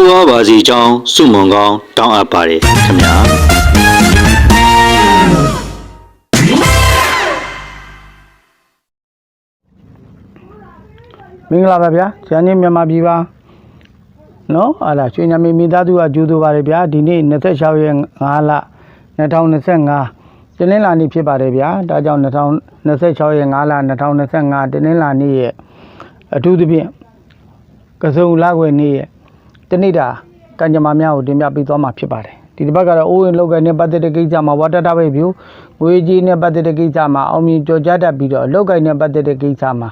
တိုးဝါပါစီကြောင်းစုမုံကောင်းတောင်းအပ်ပါတယ်ခင်ဗျာမင်္ဂလာပါဗျာဇန်နင်းမြန်မာပြည်ပါနော်ဟာလာရွှေညမေမိသားစုကကြိုးဆိုပါတယ်ဗျာဒီနေ့26ရက်5လ2025တနင်္လာနေ့ဖြစ်ပါတယ်ဗျာဒါကြောင့်2026ရက်5လ2025တနင်္လာနေ့ရဲ့အထူးသဖြင့်ကစုံလာခွေနေ့ရဲ့ တနေ့တာကံကြမ္မာများကိုတင်ပြပေးသွားမှာဖြစ်ပါတယ်ဒီတစ်ပတ်ကတော့အိုးဝင်လောက်ကနဲ့ပတ်သက်တဲ့ကိစ္စမှာဝါတတပဲဖြူငွေကြီးနဲ့ပတ်သက်တဲ့ကိစ္စမှာအောင်မြင်ကြော်ကြားတတ်ပြီးတော့လောက်ကင်နဲ့ပတ်သက်တဲ့ကိစ္စမှာ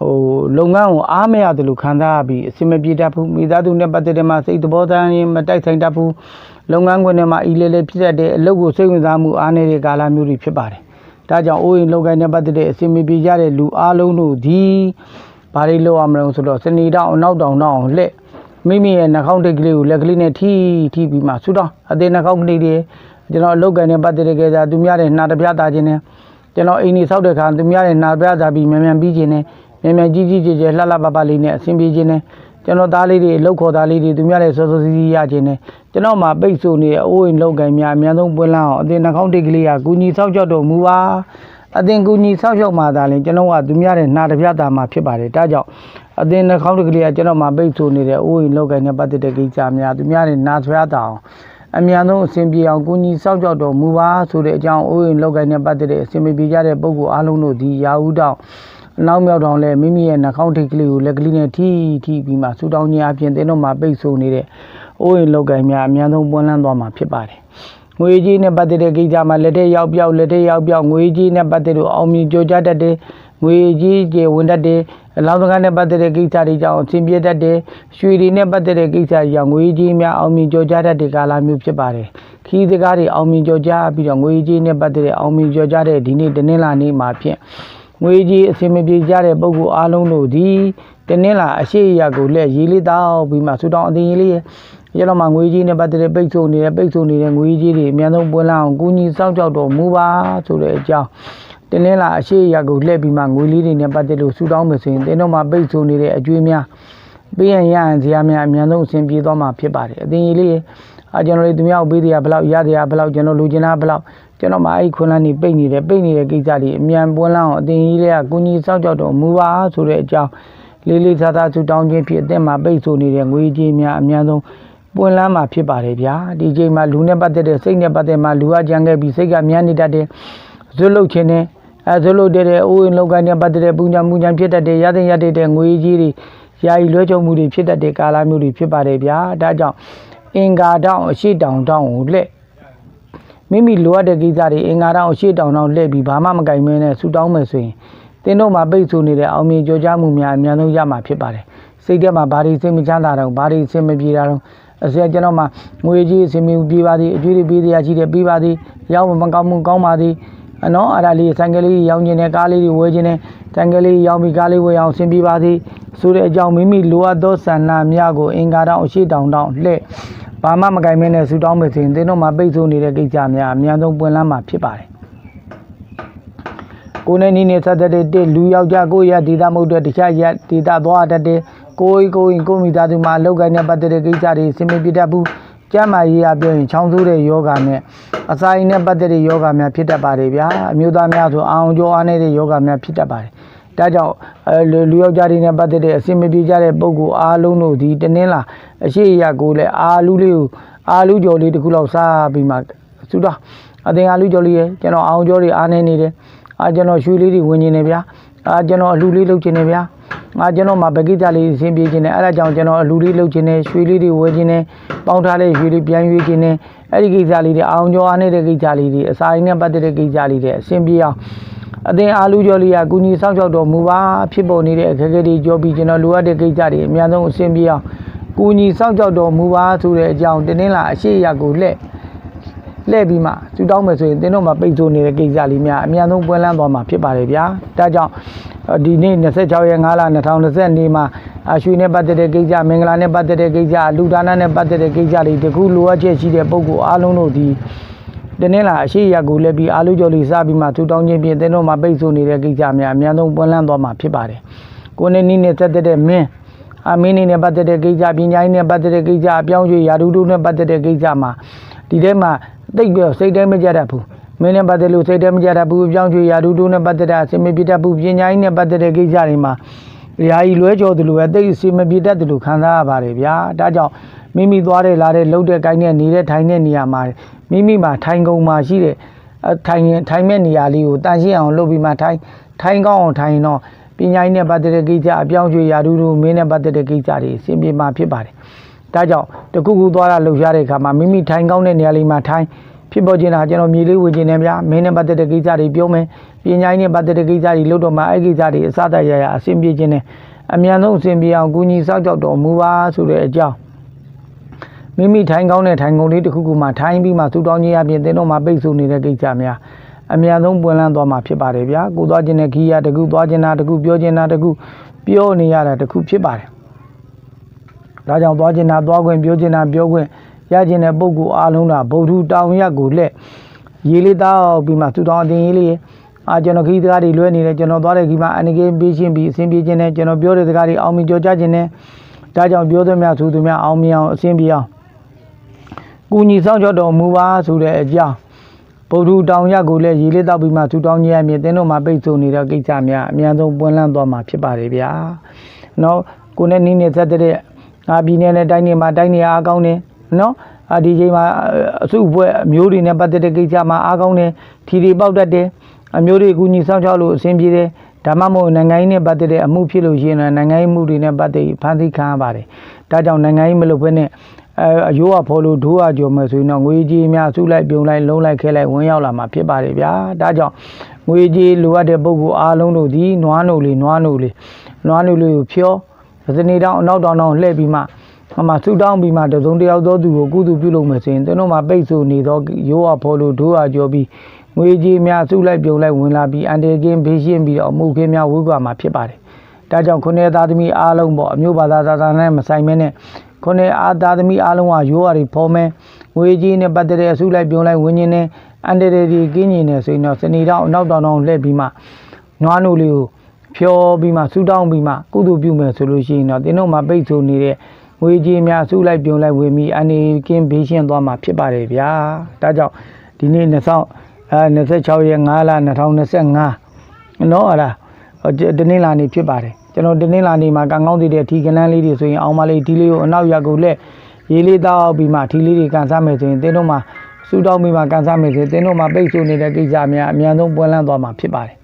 ဟိုလုပ်ငန်းကိုအားမရတယ်လို့ခံစားရပြီးအဆင်မပြေတတ်ဘူးမိသားစုနဲ့ပတ်သက်တဲ့မှာစိတ်သဘောထားရင်မတိုက်ဆိုင်တတ်ဘူးလုပ်ငန်းခွင်ထဲမှာအီလေလေဖြစ်တတ်တဲ့အလုပ်ကိုစိတ်ဝင်စားမှုအားနေတဲ့ကာလမျိုးတွေဖြစ်ပါတယ်ဒါကြောင့်အိုးရင်လုပ်ကိုင်းနဲ့ပတ်သက်တဲ့အဆင်မပြေကြတဲ့လူအားလုံးတို့ဒီဘာတွေလုပ်ရမလဲဆိုတော့စနေတောင်အနောက်တောင်တောင်လှက် မိမိရဲ့နှာခေါင်းထိပ်ကလေးကိုလက်ကလေးနဲ့ထိထိပြီးမှဆူတော့အသေးနှာခေါင်းကလေးတွေကျွန်တော်အလုပ်ကိုင်းနဲ့ပတ်သက်တဲ့ကိစ္စသူများတဲ့နှာတစ်ပြားသားခြင်းနဲ့ကျွန်တော်အိမ်ကြီးဆောက်တဲ့ခါသူများရဲ့နာပြတာပြီးမြန်မြန်ပြီးခြင်းနဲ့မြန်မြန်ကြီးကြီးကျယ်ကျယ်လှလှပပလေးနဲ့အဆင်ပြေခြင်းနဲ့ကျွန်တော်သားလေးတွေအလုပ်ခေါ်သားလေးတွေသူများရဲ့စောစောစီးစီးရခြင်းနဲ့ကျွန်တော်မှာပိတ်ဆို့နေတဲ့အအိုးအိမ်လောက်ကန်များအများဆုံးပွင့်လန်းအောင်အတင်နှာခေါင်းတိတ်ကလေးကကူညီဆောက်ကြောက်တော်မူပါအတင်ကူညီဆောက်ရှောက်မှာသာလင်ကျွန်တော်ကသူများရဲ့နှာတစ်ပြတာမှာဖြစ်ပါတယ်ဒါကြောင့် အတင်နှာခေါင်းတိတ်ကလေးကကျွန်တော်မှာပိတ်ဆို့နေတဲ့အအိုးအိမ်လောက်ကန်နဲ့ပတ်သက်တဲ့ကိစ္စများသူများရဲ့နှာဆွဲတာအောင်အမြန်ဆုံးအစဉ်ပြေအောင်ကိုကြီးစောက်ကြောက်တော်မူပါဆိုတဲ့အကြောင်းအိုးရင်လောက်ကိုင်းနဲ့ပတ်သက်တဲ့အစဉ်မပြေကြတဲ့ပုံကိုအားလုံးတို့ဒီရာဟုတောင်းအနောက်မြောက်တောင်လဲမိမိရဲ့နှာခေါင်းထိပ်ကလေးကိုလက်ကလေးနဲ့ထိထိပြီးမှဆူတောင်းခြင်းအပြင်တင်းတော့မှပိတ်ဆို့နေတဲ့အိုးရင်လောက်ကိုင်းများအမြန်ဆုံးပွင့်လန်းသွားမှာဖြစ်ပါတယ်ငွေကြီးနဲ့ပတ်သက်တဲ့ကိစ္စမှာလက်ထက်ရောက်ပြောက်လက်ထက်ရောက်ပြောက်ငွေကြီးနဲ့ပတ်သက်လို့အောင်မြင်ကြိုးကြတတ်တဲ့ ငွေကြီးကျေဝင်တတ်တဲ့အလောင်းစကားနဲ့ပတ်သက်တဲ့ကိစ္စတွေကြောင့်အဆင်ပြေတတ်တဲ့ရွှေတွေနဲ့ပတ်သက်တဲ့ကိစ္စတွေကြောင့်ငွေကြီးများအောင်မြင်ကြိုးကြတတ်တဲ့ကာလမျိုးဖြစ်ပါတယ်ခီးစကားတွေအောင်မြင်ကြိုးကြပြီးတော့ငွေကြီးနဲ့ပတ်သက်တဲ့အောင်မြင်ကြိုးကြတဲ့ဒီနေ့တနင်္လာနေ့မှာဖြင့်ငွေကြီးအဆင်မပြေကြတဲ့ပုဂ္ဂိုလ်အားလုံးတို့ဒီတနင်္လာအရှိရကိုလက်ရေးလေးတောက်ပြီးမှဆူတောင်းအသိရေးလေးရဲ့ရတော့မှငွေကြီးနဲ့ပတ်သက်တဲ့ပိတ်ဆို့နေတဲ့ပိတ်ဆို့နေတဲ့ငွေကြီးတွေအများဆုံးပွင့်လာအောင်ကူညီစောင့်ကြောက်တော်မူပါဆိုတဲ့အကြောင်း တင်းလင်းလာအရှိရကိုလှည့်ပြီးမှငွေလေးတွေနဲ့ပတ်သက်လို့ဆူတောင်းမယ်ဆိုရင်တင်းတော့မှပိတ်ဆို့နေတဲ့အကျွေးများပေးရန်ရဟန်ဇာများအများဆုံးအဆင်ပြေသွားမှာဖြစ်ပါတယ်အသင်ကြီးလေးအကျွန်တော်တို့သူများကိုပေးတရားဘယ်လောက်ရတရားဘယ်လောက်ကျွန်တော်လူကျင်တာဘယ်လောက်ကျွန်တော်မှအဲ့ခွန်းလန်းနေပိတ်နေတယ်ပိတ်နေတဲ့ကိစ္စတွေအမြန်ပွင့်လာအောင်အသင်ကြီးလေးကကူညီစောင့်ကြောက်တော်မူပါဆိုတဲ့အကြောင်းလေးလေးစားစားဆူတောင်းခြင်းဖြစ်အသင်မှာပိတ်ဆို့နေတဲ့ငွေကြီးများအများဆုံးပွင့်လန်းမှာဖြစ်ပါတယ်ဗျာဒီချိန်မှာလူနဲ့ပတ်သက်တဲ့စိတ်နဲ့ပတ်သက်မှာလူကကြံခဲ့ပြီးစိတ်ကမြန်းနေတတ်တဲ့ဇွတ်လုတ်ခြင်းနဲ့ အဲဇွတ်လုတ်တဲ့အိုးရင်လောက်ကနဲ့ပတ်သက်တဲ့ပူညာမူညာဖြစ်တတ်တဲ့ရတဲ့ရတဲ့ငွေကြီးတွေယာယီလွှဲချုံမှုတွေဖြစ်တတ်တဲ့ကာလမျိုးတွေဖြစ်ပါတယ်ဗျာဒါကြောင့်အင်္ဂါတောင်အရှိတောင်တောင်ကိုလက်မိမိလိုအပ်တဲ့ကိစ္စတွေအင်္ဂါတောင်အရှိတောင်တောင်လှည့်ပြီးဘာမှမကင်မင်းနဲ့ဆူတောင်းမယ်ဆိုရင်တင်းတို့မှာပိတ်ဆို့နေတဲ့အောင်မြင်ကြောကြားမှုများအများဆုံးရမှာဖြစ်ပါတယ်စိတ်ထဲမှာဘာတွေစိတ်မချမ်းသာတော့ဘာတွေစိတ်မပြေတာတော့အစရကျွန်တော်မှာငွေကြီးအစင်မီပြေးပါသည်အကျွေးတွေပေးတရားရှိတယ်ပေးပါသည်ရောက်မကောင်းမှုကောင်းပါသည်အ နော်အဲ့ဒါလေးဆိုင်ကလေးရောင်းခြင်းနဲ့ကားလေးတွေဝယ်ခြင်းနဲ့ဆိုင်ကလေးရောင်းပြီးကားလေးဝယ်အောင်ဆင်ပြေပါသည်ဆိုတဲ့အကြောင်းမိမိလိုအပ်သောဆန္ဒများကိုအင်္ဂါတောင်အရှိတောင်တောင်လှည့်ဘာမှမကင်မဲနဲ့ဆူတောင်းမယ်ဆိုရင်သင်တို့မှာပိတ်ဆို့နေတဲ့ကိစ္စများအများဆုံးပွင့်လန်းမှာဖြစ်ပါတယ်ကိုယ်နဲ့နီးနေဆက်တဲ့တဲ့လူယောက်ျားကိုရဒေတာမဟုတ်တဲ့တခြားရဒေတာသွားတတ်တဲ့ကိုယ်ကိုယ်ကိုမိသားစုမှာအလောက်ကိုင်းနဲ့ပတ်သက်တဲ့ကိစ္စတွေစင်မပြေတတ်ဘူး ကျမ်းမာရေးအပြောရင်ချောင်းဆိုးတဲ့ယောဂနဲ့အစာရင်နဲ့ပတ်သက်တဲ့ယောဂများဖြစ်တတ်ပါတယ်ဗျာအမျိုးသားများဆိုအောင်ကျော်အားနေတဲ့ယောဂများဖြစ်တတ်ပါတယ်ဒါကြောင့်အဲလူလူယောက်ျားတွေနဲ့ပတ်သက်တဲ့အစင်မပြေကြတဲ့ပုံကိုအားလုံးတို့ဒီတနင်းလာအရှိရကိုလည်းအာလူလေးကိုအာလူကြော်လေးတစ်ခုလောက်စားပြီးမှစူတော့အတင်အာလူကြော်လေးရယ်ကျွန်တော်အောင်ကြော်လေးအားနေနေတယ်အာကျွန်တော်ရွှေလေးတွေဝင်နေတယ်ဗျာ အာကျွန်တော်အလူလေးလုပ်ချင်တယ်ဗျာအာကျွန်တော်မှာပကိစ္စလေးအဆင်ပြေချင်တယ်အဲ့ဒါကြောင့်ကျွန်တော်အလူလေးလုပ်ချင်တယ်ရွှေလေးတွေဝယ်ချင်တယ်ပေါင်းထားတဲ့ရွှေလေးပြန်ရွေးချင်တယ်အဲ့ဒီကိစ္စလေးတွေအောင်ကြော်အားနေတဲ့ကိစ္စလေးတွေအစာရင်းနဲ့ပတ်သက်တဲ့ကိစ္စလေးတွေအဆင်ပြေအောင်အသင်အာလူကျော်လေးကကုညီဆောက်ရှောက်တော်မူပါဖြစ်ပေါ်နေတဲ့အခက်အခဲတွေကြောပြီးကျွန်တော်လိုအပ်တဲ့ကိစ္စတွေအများဆုံးအဆင်ပြေအောင်ကုညီဆောက်ရှောက်တော်မူပါဆိုတဲ့အကြောင်းတင်းတင်းလာအရှိရကိုလှဲ့ လှဲ့ပြီးမှသူတောင်းမယ်ဆိုရင်တင်းတို့မှာပိတ်ဆို့နေတဲ့ကိစ္စလေးများအများဆုံးပွင့်လန်းသွားမှာဖြစ်ပါတယ်ဗျာဒါကြောင့်ဒီနေ့26ရက်5လ2020နေ့မှာအရွှေနဲ့ပတ်သက်တဲ့ကိစ္စမင်္ဂလာနဲ့ပတ်သက်တဲ့ကိစ္စလူဒါနနဲ့ပတ်သက်တဲ့ကိစ္စတွေတခုလိုအပ်ချက်ရှိတဲ့ပုံကိုအားလုံးတို့ဒီတနင်္လာအရှိရကူလည်းပြီးအာလူကျော်လေးစားပြီးမှထူတောင်းခြင်းဖြင့်သင်တို့မှာပိတ်ဆို့နေတဲ့ကိစ္စများအများဆုံးပွင့်လန်းသွားမှာဖြစ်ပါတယ်။ကိုယ်နဲ့နီးနဲ့သက်သက်တဲ့မင်းအမင်းနေနဲ့ပတ်သက်တဲ့ကိစ္စပညာရေးနဲ့ပတ်သက်တဲ့ကိစ္စအပြောင်းရွှေ့ရာထူးတို့နဲ့ပတ်သက်တဲ့ကိစ္စမှာဒီထဲမှာ တိတ်ပြီးတော့စိတ်တိုင်းမကြတတ်ဘူး။မင်းနဲ့ပတ်သက်လို့စိတ်တိုင်းမကြတတ်ဘူးအပြောင်းရွှေ့ရာထူးတို့နဲ့ပတ်သက်တဲ့အစင်မပြေတတ်ဘူးပညာရေးနဲ့ပတ်သက်တဲ့ကိစ္စတွေမှာရာကြီးလွဲကြော်တယ်လို့ပဲတိတ်အစင်မပြေတတ်တယ်လို့ခံစားရပါတယ်ဗျာ။ဒါကြောင့်မိမိသွားတဲ့လာတဲ့လှုပ်တဲ့ကိုင်းတဲ့နေတဲ့ထိုင်တဲ့နေရာမှာမိမိမှာထိုင်ကုန်မှာရှိတဲ့အထိုင်ရင်ထိုင်မဲ့နေရာလေးကိုတန်ရှင်းအောင်လုပ်ပြီးမှထိုင်ထိုင်ကောင်းအောင်ထိုင်ရင်တော့ပညာရေးနဲ့ပတ်သက်တဲ့ကိစ္စအပြောင်းရွှေ့ရာထူးတို့မင်းနဲ့ပတ်သက်တဲ့ကိစ္စတွေအဆင်ပြေမှာဖြစ်ပါတယ်။ ဒါကြောင့်တခုခုသွားတာလှုပ်ရှားတဲ့အခါမှာမိမိထိုင်ကောင်းတဲ့နေရာလေးမှာထိုင်ဖြစ်ပေါ်ခြင်းတာကျွန်တော်မြေလေးဝေခြင်းနဲ့ဗျာမင်းနဲ့ပတ်သက်တဲ့ကိစ္စတွေပြောမယ်ပညာရေးနဲ့ပတ်သက်တဲ့ကိစ္စတွေလုပ်တော့မှအဲ့ကိစ္စတွေအစတရရအဆင်ပြေခြင်းနဲ့အမြန်ဆုံးအဆင်ပြေအောင်ကူညီစောင့်ကြောက်တော်မူပါဆိုတဲ့အကြောင်းမိမိထိုင်ကောင်းတဲ့ထိုင်ကုန်လေးတစ်ခုခုမှထိုင်ပြီးမှသူတောင်းကြီးအပြင်သင်တို့မှပိတ်ဆို့နေတဲ့ကိစ္စများအများဆုံးပွင့်လန်းသွားမှာဖြစ်ပါတယ်ဗျာကိုသွားခြင်းတဲ့ခီးရတခုသွားခြင်းတာတခုပြောခြင်းတာတခုပြောနေရတာတခုဖြစ်ပါတယ် ဒါကြောင့်သွားခြင်းတာသွားခွင့်ပြောခြင်းတာပြောခွင့်ရခြင်းတဲ့ပုံကူအားလုံးကဗုဒ္ဓတောင်ရက်ကိုလက်ရေးလေးတောက်ပြီးမှသူတောင်းအတင်ရေးလေးအာကျွန်တော်ခီးစကားတွေလွဲနေတယ်ကျွန်တော်သွားတဲ့ခီးမှာအနေကင်းပေးခြင်းပြီးအဆင်ပြေခြင်းနဲ့ကျွန်တော်ပြောတဲ့စကားတွေအောင်မြင်ကြော်ကြခြင်းနဲ့ဒါကြောင့်ပြောသမျှသူသူများအောင်မြင်အောင်အဆင်ပြေအောင်ကူညီဆောင်ကြတော်မူပါဆိုတဲ့အကြောင်းဗုဒ္ဓတောင်ရကိုလည်းရေလေးတောက်ပြီးမှသူတောင်းကြီးရမြင်တင်းတို့မှာပိတ်ဆို့နေတဲ့ကိစ္စများအများဆုံးပွင့်လန်းသွားမှာဖြစ်ပါတယ်ဗျာ။နော်ကိုနဲ့နီးနေသက်တဲ့ အာပြည်နယ်နဲ့တိုင်းနေမှာတိုင်းနေအားကောင်းတယ်နော်အာဒီချိန်မှာအစုအဖွဲ့အမျိုးတွေနဲ့ပတ်သက်တဲ့ကိစ္စမှာအားကောင်းတယ်ထီတွေပေါက်တတ်တယ်အမျိုးတွေကူညီဆောင်ကြလို့အဆင်ပြေတယ်ဒါမှမဟုတ်နိုင်ငံရေးနဲ့ပတ်သက်တဲ့အမှုဖြစ်လို့ရှိရင်လည်းနိုင်ငံရေးမှုတွေနဲ့ပတ်သက်ပြီးဖန်ဆီးခံရပါတယ်။ဒါကြောင့်နိုင်ငံရေးမလုပ်ဘဲနဲ့အဲအယိုးကဖော်လို့ဒိုးကကြော်မယ်ဆိုရင်တော့ငွေကြီးများစုလိုက်ပြုံလိုက်လုံးလိုက်ခဲလိုက်ဝင်ရောက်လာမှာဖြစ်ပါတယ်ဗျာဒါကြောင့်ငွေကြီးလိုအပ်တဲ့ပုဂ္ဂိုလ်အားလုံးတို့ဒီနွားနိုလေးနွားနိုလေးနွားနိုလေးကိုဖြော သနေတောင်အနောက်တောင်တောင်လှည့်ပြီးမှအမှဆူတောင်းပြီးမှတစုံတစ်ယောက်သောသူကိုကုသပြုလုပ်မယ်ဆိုရင်တို့တို့မှာပိတ်ဆို့နေတော့ရိုးဝဖော်လို့ဒိုးကကြော်ပြီးငွေကြီးများစုလိုက်ပြုံလိုက်ဝင်လာပြီးအန်တေကင်းဘေးရှင်းပြီးတော့အမှုခင်းများဝိပါမှာဖြစ်ပါတယ်ဒါကြောင့်ခုနှစ်သားသမီးအားလုံးပေါ့အမျိုးဘာသာသာသနာနဲ့မဆိုင်မဲနဲ့ခုနှစ်အားသားသမီးအားလုံးကရိုးရည်ဖော်မဲငွေကြီးနဲ့ပတ်သက်တဲ့အစုလိုက်ပြုံလိုက်ဝင်းင်းနဲ့အန်တရဒီကင်းကြီးနဲ့ဆိုရင်တော့စနေတောင်အနောက်တောင်တောင်လှည့်ပြီးမှနွားနိုလေးကို ဖြောပြီးမှဆူတောင်းပြီးမှကုသိုလ်ပြုမယ်ဆိုလို့ရှိရင်တော့တင်းတို့မှာပိတ်ဆို့နေတဲ့ငွေကြီးများစုလိုက်ပြုံလိုက်ဝင်ပြီးအနေကင်းဘေးရှင်းသွားမှာဖြစ်ပါတယ်ဗျာဒါကြောင့်ဒီနေ့20အဲ26ရက်5လ2025နော်ဟာလားတနင်္လာနေ့ဖြစ်ပါတယ်ကျွန်တော်တနင်္လာနေ့မှာကံကောင်းသေးတဲ့ထီကနန်းလေးတွေဆိုရင်အောင်မလေးဒီလေးကိုအနောက်ရက်ကိုလက်ရေးလေးတောက်ပြီးမှထီလေးတွေကန်စားမယ်ဆိုရင်တင်းတို့မှာစူတောင်းပြီးမှကန်စားမယ်ဆိုရင်တင်းတို့မှာပိတ်ဆို့နေတဲ့ကိစ္စများအများဆုံးပွင့်လန်းသွားမှာဖြစ်ပါတယ်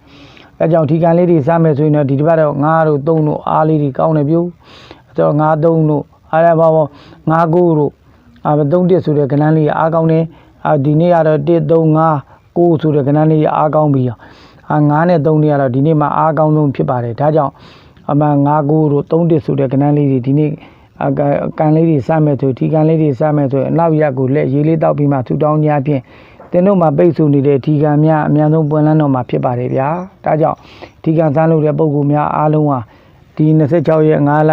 အဲကြောင့်ထီကန်လေးတွေစားမယ်ဆိုရင်တော့ဒီတစ်ပတ်တော့ငါးတို့သုံးတို့အားလေးတွေကောင်းတယ်ပြုအဲတော့ငါးသုံးတို့အားရပါဘောငါးကိုတို့အာသုံးတစ်ဆိုတဲ့ကနန်းလေးအားကောင်းတယ်အာဒီနေ့ကတော့1 3 5 9ဆိုတဲ့ကနန်းလေးအားကောင်းပြီးအာ9နဲ့3တွေကတော့ဒီနေ့မှာအားကောင်းဆုံးဖြစ်ပါတယ်ဒါကြောင့်အမှန်9ကိုတို့3တစ်ဆိုတဲ့ကနန်းလေးတွေဒီနေ့အကန်လေးတွေစမဲ့ဆိုဒီကန်လေးတွေစမဲ့ဆိုအနောက်ရက်ကိုလက်ရေးလေးတောက်ပြီးမှထူတောင်းကြဖြင့် တင်တို့မှာပိတ်ဆို့နေတဲ့ဒီကံများအများဆုံးပွင့်လန်းတော့မှာဖြစ်ပါတယ်ဗျာဒါကြောင့်ဒီကံစမ်းလို့တဲ့ပုံကူများအားလုံးဟာဒီ26ရက်5လ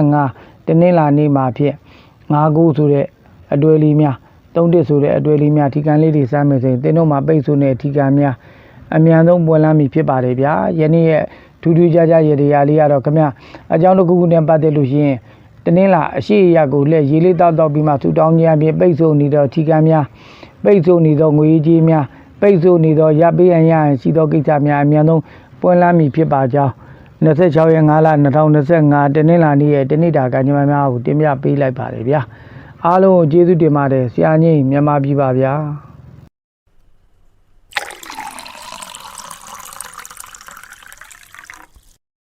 2025တနင်္လာနေ့မှာဖြစ်9ခုဆိုတဲ့အတွေ့အလေးများ3တစ်ဆိုတဲ့အတွေ့အလေးများဒီကံလေးတွေစမ်းမယ်ဆိုရင်တင်တို့မှာပိတ်ဆို့နေတဲ့ဒီကံများအမြန်ဆုံးပွင့်လန်းပြီဖြစ်ပါတယ်ဗျာယနေ့ရဲ့ထူးထူးခြားခြားရေတရားလေးကတော့ခမအကြောင်းတစ်ခုခုနဲ့ပတ်သက်လို့ရှိရင်တနင်္လာအရှိရကိုလက်ရေးလေးတောက်တောက်ပြီးမှထူတောင်းခြင်းအပြင်ပိတ်ဆို့နေတော့ထီကံများ ပိတ်ဆို့နေသောငွေကြီးများပိတ်ဆို့နေသောရပေးရန်ရန်ရှိသောကိစ္စများအမြန်ဆုံးပွင့်လန်းပြီဖြစ်ပါကြောင်း26ရက်5လ2025တနင်္လာနေ့ရဲ့တနေ့တာကညမများကိုတင်ပြပေးလိုက်ပါတယ်ဗျာအားလုံးကိုကျေးဇူးတင်ပါတယ်ဆရာကြီးမြန်မာပြည်ပါဗျာ